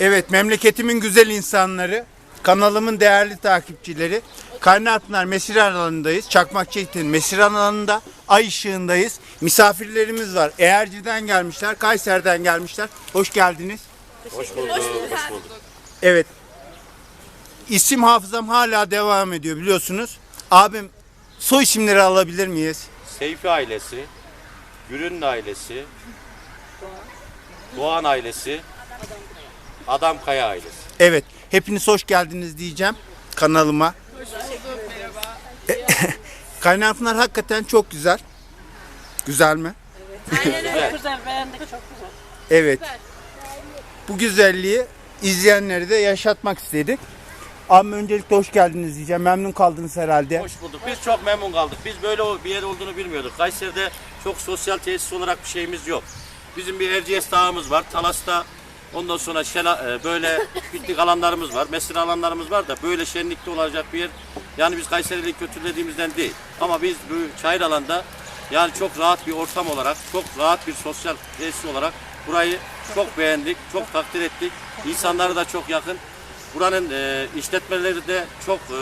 Evet memleketimin güzel insanları, kanalımın değerli takipçileri. Kaynarpınar Mesir alanındayız. Çakmakçı'nın Mesir alanında ay ışığındayız. Misafirlerimiz var. Eğerci'den gelmişler, Kayseri'den gelmişler. Hoş geldiniz. Hoş bulduk. Hoş bulduk. Evet. İsim hafızam hala devam ediyor biliyorsunuz. Abim soy isimleri alabilir miyiz? Seyfi ailesi, Gürün ailesi, Doğan ailesi, Adam Kaya ailesi. Evet. Hepiniz hoş geldiniz diyeceğim kanalıma. Kaynarpınar hakikaten çok güzel. Güzel mi? Güzel. Güzel beğendik çok güzel. Evet. Bu güzelliği izleyenleri de yaşatmak istedik. Abi öncelikle hoş geldiniz diyeceğim. Memnun kaldınız herhalde. Hoş bulduk. Biz çok memnun kaldık. Biz böyle bir yer olduğunu bilmiyorduk. Kayseri'de çok sosyal tesis olarak bir şeyimiz yok. Bizim bir Erciyes Dağımız var. Talas'ta ondan sonra şela, e, böyle piknik alanlarımız var. Mesire alanlarımız var da böyle şenlikli olacak bir yer. Yani biz Kayseri'yi kötülediğimizden değil. Ama biz bu çayır alanda yani çok rahat bir ortam olarak, çok rahat bir sosyal tesis olarak burayı çok beğendik, çok takdir ettik. İnsanları da çok yakın. Buranın e, işletmeleri de çok e,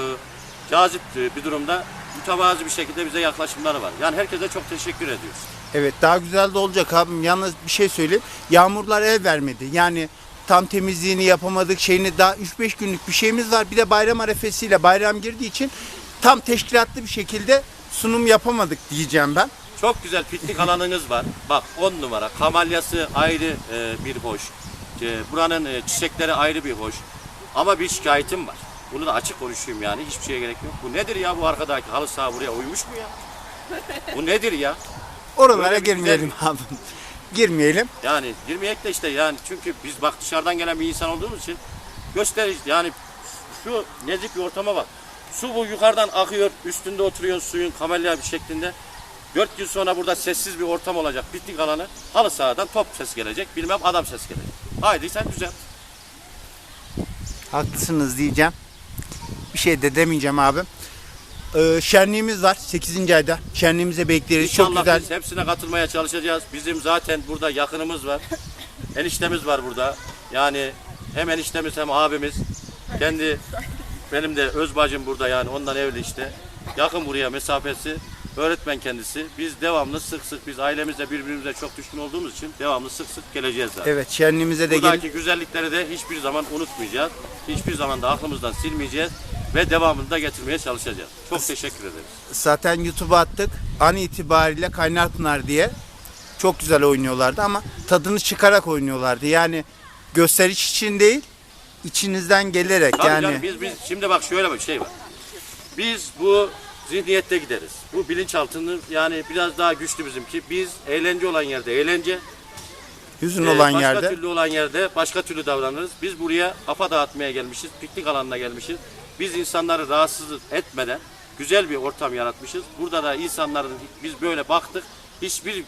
cazip e, bir durumda. Mütevazı bir şekilde bize yaklaşımları var. Yani herkese çok teşekkür ediyoruz. Evet daha güzel de olacak abim. Yalnız bir şey söyleyeyim. Yağmurlar el vermedi. Yani tam temizliğini yapamadık. Şeyini daha 3-5 günlük bir şeyimiz var. Bir de bayram arefesiyle bayram girdiği için tam teşkilatlı bir şekilde sunum yapamadık diyeceğim ben. Çok güzel piknik alanınız var. Bak 10 numara. Kamalyası ayrı e, bir hoş. E, buranın e, çiçekleri ayrı bir hoş. Ama bir şikayetim var. Bunu da açık konuşayım yani. Hiçbir şeye gerek yok. Bu nedir ya bu arkadaki halı saha buraya uymuş mu ya? Bu nedir ya? Oralara Böyle bir girmeyelim abim. Girmeyelim. Yani girmeyek de işte yani çünkü biz bak dışarıdan gelen bir insan olduğumuz için gösteriş yani şu nezik bir ortama bak. Su bu yukarıdan akıyor, üstünde oturuyorsun suyun kamelya bir şeklinde. Dört gün sonra burada sessiz bir ortam olacak, piknik alanı. Halı sahadan top ses gelecek, bilmem adam ses gelecek. Haydi sen güzel. Haklısınız diyeceğim. Bir şey de demeyeceğim abim. Ee, şenliğimiz var 8. ayda. Şenliğimize bekleriz. Çok İnşallah güzel. biz hepsine katılmaya çalışacağız. Bizim zaten burada yakınımız var. Eniştemiz var burada. Yani hem eniştemiz hem abimiz. Kendi benim de öz bacım burada yani ondan evli işte. Yakın buraya mesafesi. Öğretmen kendisi. Biz devamlı sık sık biz ailemizle birbirimize çok düşkün olduğumuz için devamlı sık sık geleceğiz zaten. Evet şenliğimize de gelin. Buradaki güzellikleri de hiçbir zaman unutmayacağız. Hiçbir zaman da aklımızdan silmeyeceğiz ve devamını da getirmeye çalışacağız. Çok teşekkür ederiz. Zaten YouTube'a attık. An itibariyle Kaynarpınar diye. Çok güzel oynuyorlardı ama tadını çıkarak oynuyorlardı. Yani gösteriş için değil, içinizden gelerek Tabii yani. canım, biz, biz şimdi bak şöyle bir şey var. Biz bu zihniyette gideriz. Bu bilinçaltını yani biraz daha güçlü bizimki. Biz eğlence olan yerde eğlence, Hüzün e, olan başka yerde. türlü olan yerde başka türlü davranırız. Biz buraya kafa dağıtmaya gelmişiz. Piknik alanına gelmişiz. Biz insanları rahatsız etmeden güzel bir ortam yaratmışız. Burada da insanların biz böyle baktık. Hiçbir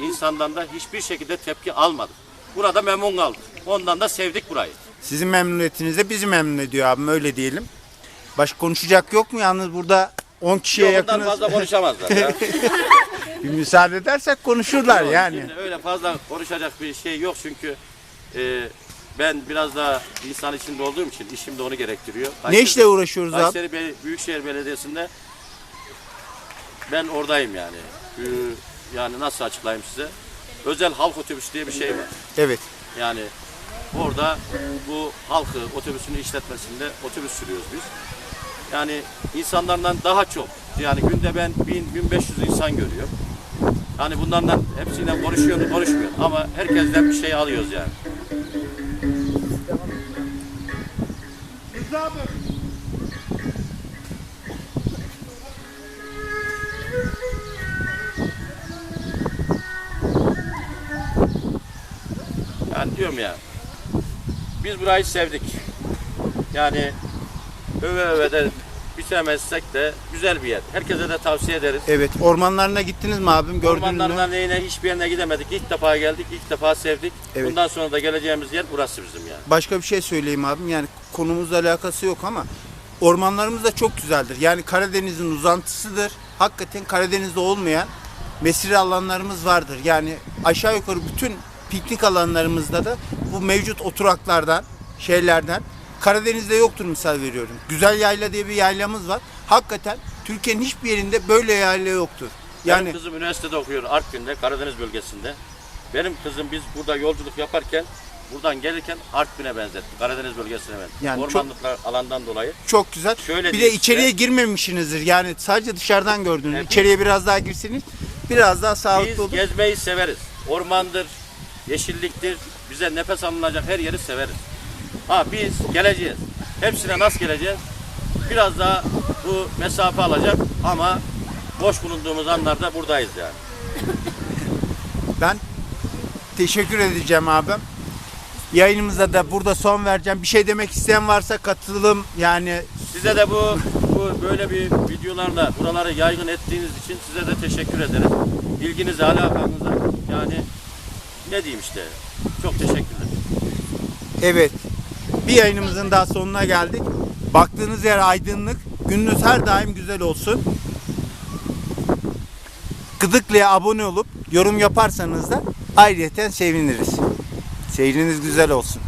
insandan da hiçbir şekilde tepki almadık. Burada memnun kaldık. Ondan da sevdik burayı. Sizin memnuniyetiniz de bizi memnun ediyor abim öyle diyelim. Başka konuşacak yok mu? Yalnız burada 10 kişiye Yok, ondan yakınız. fazla konuşamazlar ya. Bir müsaade edersek konuşurlar yani. Şimdi öyle fazla konuşacak bir şey yok çünkü e, ben biraz daha insan içinde olduğum için işim de onu gerektiriyor. Ne işle uğraşıyoruz abi? Kayseri Bel- Büyükşehir Belediyesi'nde ben oradayım yani. Ee, Yani nasıl açıklayayım size? Özel halk otobüsü diye bir şey var. Evet. Yani orada bu halkı otobüsünü işletmesinde otobüs sürüyoruz biz. Yani insanlardan daha çok yani günde ben 1000-1500 insan görüyorum. Hani bunlardan hepsiyle konuşuyor mu konuşmuyor ama herkesten bir şey alıyoruz yani. Yani diyorum ya biz burayı sevdik. Yani öve öve de bitiremezsek de güzel bir yer. Herkese de tavsiye ederiz. Evet. Ormanlarına gittiniz mi abim? Gördünüz Ormanlarına mü? neyine hiçbir yerine gidemedik. İlk defa geldik, ilk defa sevdik. Evet. Bundan sonra da geleceğimiz yer burası bizim yani. Başka bir şey söyleyeyim abim. Yani konumuzla alakası yok ama ormanlarımız da çok güzeldir. Yani Karadeniz'in uzantısıdır. Hakikaten Karadeniz'de olmayan mesire alanlarımız vardır. Yani aşağı yukarı bütün piknik alanlarımızda da bu mevcut oturaklardan, şeylerden Karadeniz'de yoktur misal veriyorum. Güzel Yayla diye bir yaylamız var. Hakikaten Türkiye'nin hiçbir yerinde böyle yayla yoktur. Yani Yani kızım üniversitede okuyor Artvin'de, Karadeniz bölgesinde. Benim kızım biz burada yolculuk yaparken buradan gelirken Artvin'e benzetti. Karadeniz bölgesine benzetti. Yani Ormanlıklar alandan dolayı. çok güzel. Şöyle bir de içeriye size. girmemişsinizdir. Yani sadece dışarıdan gördünüz. Evet. İçeriye biraz daha girsiniz. Biraz daha Biz sağlıklı olur. gezmeyi severiz. Ormandır, yeşilliktir. Bize nefes alınacak her yeri severiz. Ha biz geleceğiz. Hepsine nasıl geleceğiz? Biraz daha bu mesafe alacak ama boş bulunduğumuz anlarda buradayız yani. Ben teşekkür edeceğim abim. Yayınımıza da burada son vereceğim. Bir şey demek isteyen varsa katılım yani Size de bu, bu böyle bir videolarla buraları yaygın ettiğiniz için size de teşekkür ederim. İlginize, alakanıza yani ne diyeyim işte. Çok teşekkürler. evet bir yayınımızın daha sonuna geldik. Baktığınız yer aydınlık. Gününüz her daim güzel olsun. Gıdıklı'ya abone olup yorum yaparsanız da ayrıyeten seviniriz. Seyriniz güzel olsun.